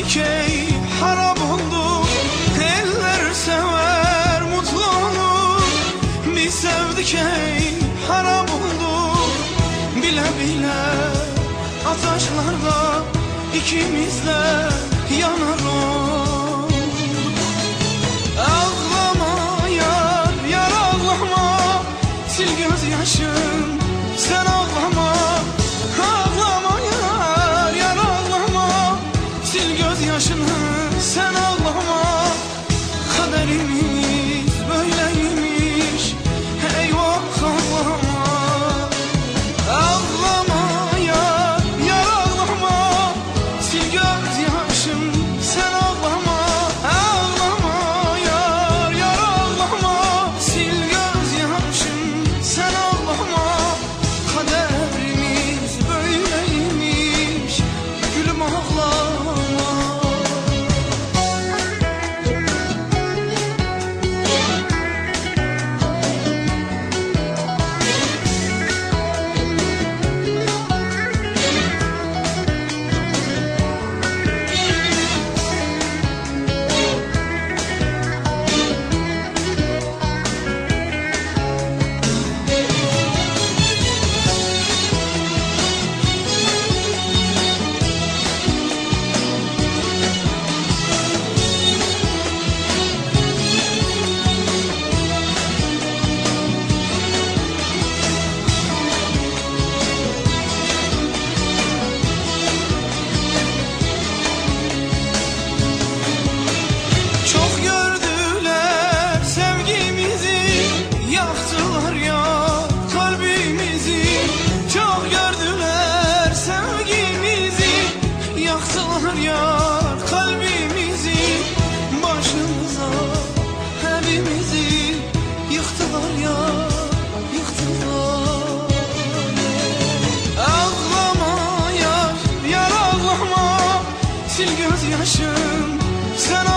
dikey hara buldu Eller sever mutlu olur Biz sevdik ey hara buldu Bile bile ataşlarda ikimiz de yanarız yar kalbimizi başımıza evimizi yıktılar ya yıktılar. Ağlama yar yar ağlama sil gözyaşım sen